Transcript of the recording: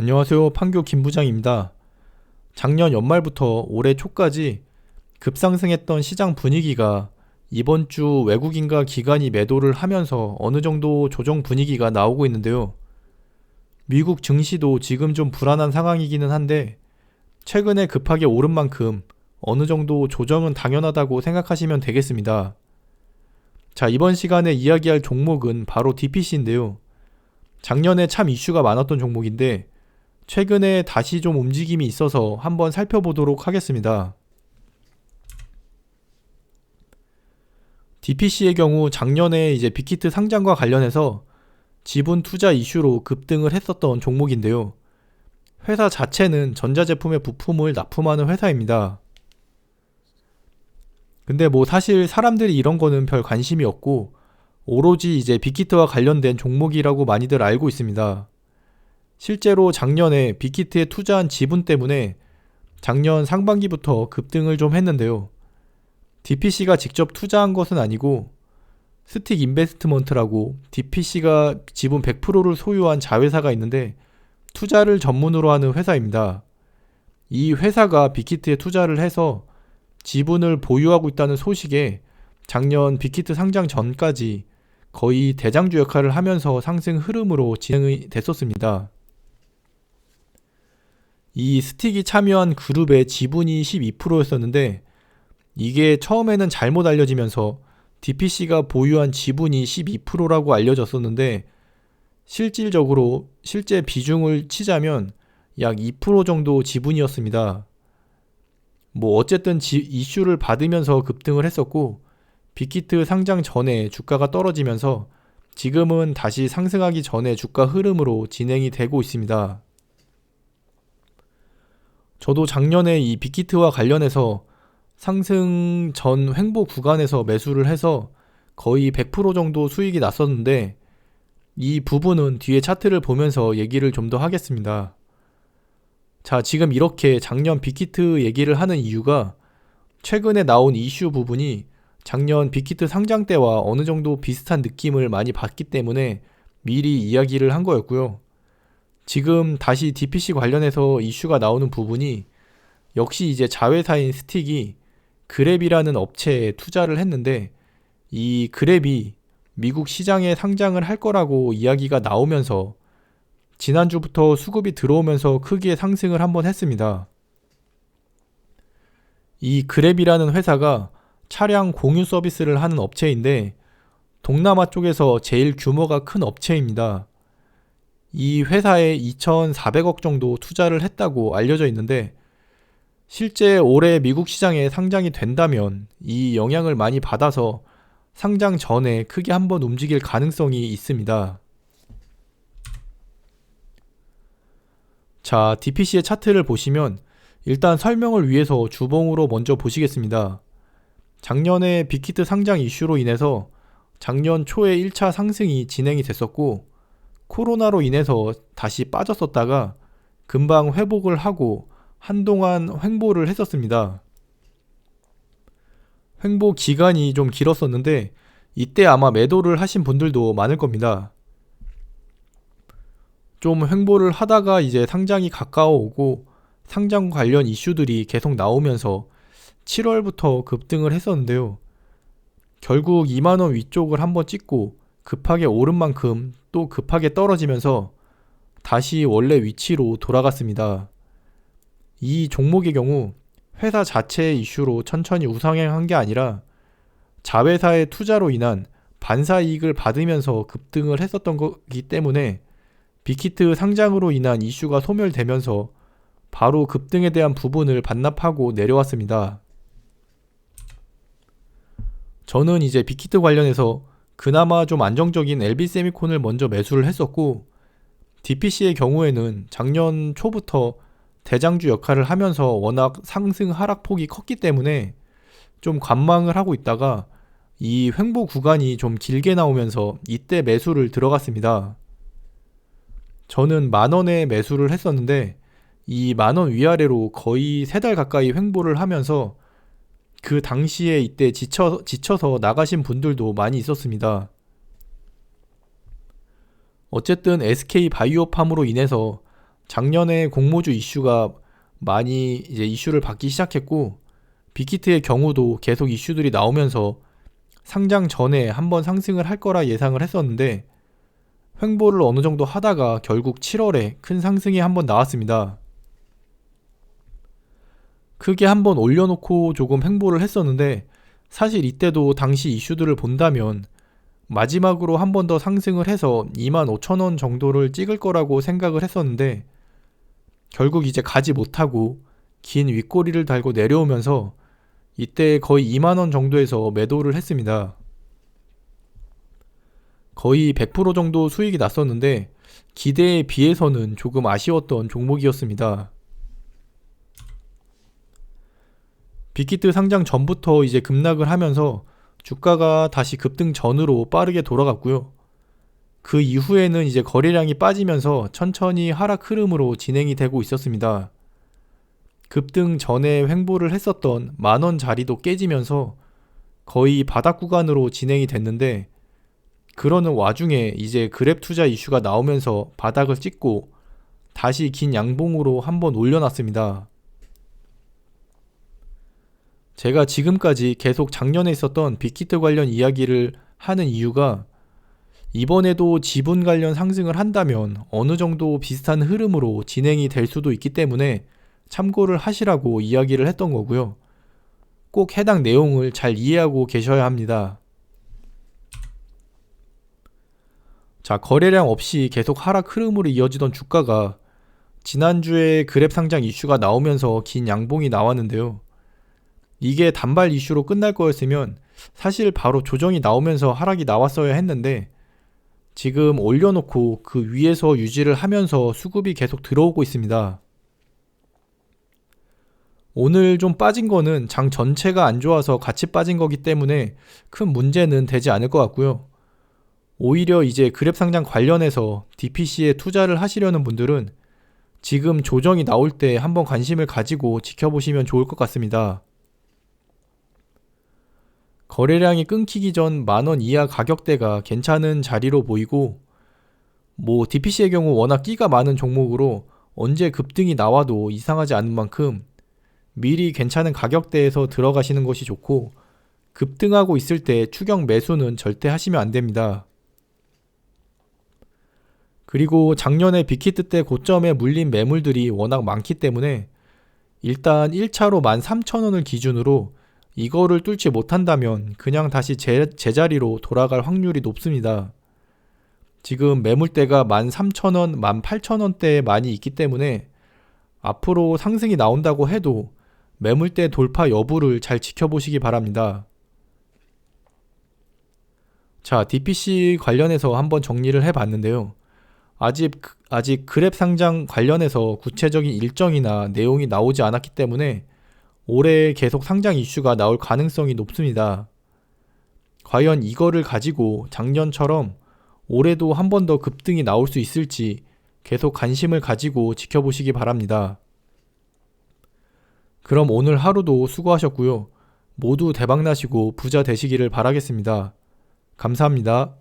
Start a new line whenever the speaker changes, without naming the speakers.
안녕하세요. 판교 김 부장입니다. 작년 연말부터 올해 초까지 급상승했던 시장 분위기가 이번 주 외국인과 기관이 매도를 하면서 어느 정도 조정 분위기가 나오고 있는데요. 미국 증시도 지금 좀 불안한 상황이기는 한데 최근에 급하게 오른 만큼 어느 정도 조정은 당연하다고 생각하시면 되겠습니다. 자, 이번 시간에 이야기할 종목은 바로 DPC인데요. 작년에 참 이슈가 많았던 종목인데 최근에 다시 좀 움직임이 있어서 한번 살펴보도록 하겠습니다. DPC의 경우 작년에 이제 빅히트 상장과 관련해서 지분 투자 이슈로 급등을 했었던 종목인데요. 회사 자체는 전자제품의 부품을 납품하는 회사입니다. 근데 뭐 사실 사람들이 이런 거는 별 관심이 없고 오로지 이제 빅히트와 관련된 종목이라고 많이들 알고 있습니다. 실제로 작년에 빅히트에 투자한 지분 때문에 작년 상반기부터 급등을 좀 했는데요. DPC가 직접 투자한 것은 아니고 스틱 인베스트먼트라고 DPC가 지분 100%를 소유한 자회사가 있는데 투자를 전문으로 하는 회사입니다. 이 회사가 빅히트에 투자를 해서 지분을 보유하고 있다는 소식에 작년 빅히트 상장 전까지 거의 대장주 역할을 하면서 상승 흐름으로 진행이 됐었습니다. 이 스틱이 참여한 그룹의 지분이 12%였었는데 이게 처음에는 잘못 알려지면서 DPC가 보유한 지분이 12%라고 알려졌었는데 실질적으로 실제 비중을 치자면 약 2% 정도 지분이었습니다. 뭐 어쨌든 지, 이슈를 받으면서 급등을 했었고 빅히트 상장 전에 주가가 떨어지면서 지금은 다시 상승하기 전에 주가 흐름으로 진행이 되고 있습니다. 저도 작년에 이 빅히트와 관련해서 상승 전 횡보 구간에서 매수를 해서 거의 100% 정도 수익이 났었는데 이 부분은 뒤에 차트를 보면서 얘기를 좀 더 하겠습니다. 자, 지금 이렇게 작년 빅히트 얘기를 하는 이유가 최근에 나온 이슈 부분이 작년 빅히트 상장 때와 어느 정도 비슷한 느낌을 많이 받기 때문에 미리 이야기를 한 거였고요. 지금 다시 DPC 관련해서 이슈가 나오는 부분이 역시 이제 자회사인 스틱이 그랩이라는 업체에 투자를 했는데 이 그랩이 미국 시장에 상장을 할 거라고 이야기가 나오면서 지난주부터 수급이 들어오면서 크게 상승을 한번 했습니다. 이 그랩이라는 회사가 차량 공유 서비스를 하는 업체인데 동남아 쪽에서 제일 규모가 큰 업체입니다. 이 회사에 2,400억 정도 투자를 했다고 알려져 있는데 실제 올해 미국 시장에 상장이 된다면 이 영향을 많이 받아서 상장 전에 크게 한번 움직일 가능성이 있습니다. 자, DPC의 차트를 보시면 일단 설명을 위해서 주봉으로 먼저 보시겠습니다. 작년에 빅히트 상장 이슈로 인해서 작년 초에 1차 상승이 진행이 됐었고 코로나로 인해서 다시 빠졌었다가 금방 회복을 하고 한동안 횡보를 했었습니다. 횡보 기간이 좀 길었었는데 이때 아마 매도를 하신 분들도 많을 겁니다. 좀 횡보를 하다가 이제 상장이 가까워 오고 상장 관련 이슈들이 계속 나오면서 7월부터 급등을 했었는데요. 결국 2만원 위쪽을 한번 찍고 급하게 오른 만큼 또 급하게 떨어지면서 다시 원래 위치로 돌아갔습니다. 이 종목의 경우 회사 자체의 이슈로 천천히 우상향한 게 아니라 자회사의 투자로 인한 반사 이익을 받으면서 급등을 했었던 거기 때문에 빅히트 상장으로 인한 이슈가 소멸되면서 바로 급등에 대한 부분을 반납하고 내려왔습니다. 저는 이제 빅히트 관련해서 그나마 좀 안정적인 LB 세미콘을 먼저 매수를 했었고 DPC의 경우에는 작년 초부터 대장주 역할을 하면서 워낙 상승 하락 폭이 컸기 때문에 좀 관망을 하고 있다가 이 횡보 구간이 좀 길게 나오면서 이때 매수를 들어갔습니다. 저는 만 원에 매수를 했었는데 이 만 원 위아래로 거의 세 달 가까이 횡보를 하면서 그 당시에 이때 지쳐, 지쳐서 나가신 분들도 많이 있었습니다. 어쨌든 SK 바이오팜으로 인해서 작년에 공모주 이슈가 많이 이제 이슈를 받기 시작했고 빅히트의 경우도 계속 이슈들이 나오면서 상장 전에 한번 상승을 할 거라 예상을 했었는데 횡보를 어느 정도 하다가 결국 7월에 큰 상승이 한번 나왔습니다. 크게 한번 올려놓고 조금 횡보를 했었는데 사실 이때도 당시 이슈들을 본다면 마지막으로 한 번 더 상승을 해서 25,000원 정도를 찍을 거라고 생각을 했었는데 결국 이제 가지 못하고 긴 윗꼬리를 달고 내려오면서 이때 거의 2만원 정도에서 매도를 했습니다. 거의 100% 정도 수익이 났었는데 기대에 비해서는 조금 아쉬웠던 종목이었습니다. 빅히트 상장 전부터 이제 급락을 하면서 주가가 다시 급등 전으로 빠르게 돌아갔고요. 그 이후에는 이제 거래량이 빠지면서 천천히 하락 흐름으로 진행이 되고 있었습니다. 급등 전에 횡보를 했었던 만원 자리도 깨지면서 거의 바닥 구간으로 진행이 됐는데 그러는 와중에 이제 그랩 투자 이슈가 나오면서 바닥을 찍고 다시 긴 양봉으로 한번 올려놨습니다. 제가 지금까지 계속 작년에 있었던 빅히트 관련 이야기를 하는 이유가 이번에도 지분 관련 상승을 한다면 어느 정도 비슷한 흐름으로 진행이 될 수도 있기 때문에 참고를 하시라고 이야기를 했던 거고요. 꼭 해당 내용을 잘 이해하고 계셔야 합니다. 자, 거래량 없이 계속 하락 흐름으로 이어지던 주가가 지난주에 그랩 상장 이슈가 나오면서 긴 양봉이 나왔는데요. 이게 단발 이슈로 끝날 거였으면 사실 바로 조정이 나오면서 하락이 나왔어야 했는데 지금 올려놓고 그 위에서 유지를 하면서 수급이 계속 들어오고 있습니다. 오늘 좀 빠진 거는 장 전체가 안 좋아서 같이 빠진 거기 때문에 큰 문제는 되지 않을 것 같고요. 오히려 이제 그랩 상장 관련해서 DPC에 투자를 하시려는 분들은 지금 조정이 나올 때 한번 관심을 가지고 지켜보시면 좋을 것 같습니다. 거래량이 끊기기 전 만 원 이하 가격대가 괜찮은 자리로 보이고 뭐 DPC의 경우 워낙 끼가 많은 종목으로 언제 급등이 나와도 이상하지 않은 만큼 미리 괜찮은 가격대에서 들어가시는 것이 좋고 급등하고 있을 때 추격 매수는 절대 하시면 안 됩니다. 그리고 작년에 빅히트 때 고점에 물린 매물들이 워낙 많기 때문에 일단 1차로 13,000원을 기준으로 이거를 뚫지 못한다면 그냥 다시 제, 제자리로 돌아갈 확률이 높습니다. 지금 매물대가 13,000원, 18,000원대에 많이 있기 때문에 앞으로 상승이 나온다고 해도 매물대 돌파 여부를 잘 지켜보시기 바랍니다. 자, DPC 관련해서 한번 정리를 해 봤는데요. 아직, 아직 그랩 상장 관련해서 구체적인 일정이나 내용이 나오지 않았기 때문에 올해 계속 상장 이슈가 나올 가능성이 높습니다. 과연 이거를 가지고 작년처럼 올해도 한 번 더 급등이 나올 수 있을지 계속 관심을 가지고 지켜보시기 바랍니다. 그럼 오늘 하루도 수고하셨고요. 모두 대박나시고 부자 되시기를 바라겠습니다. 감사합니다.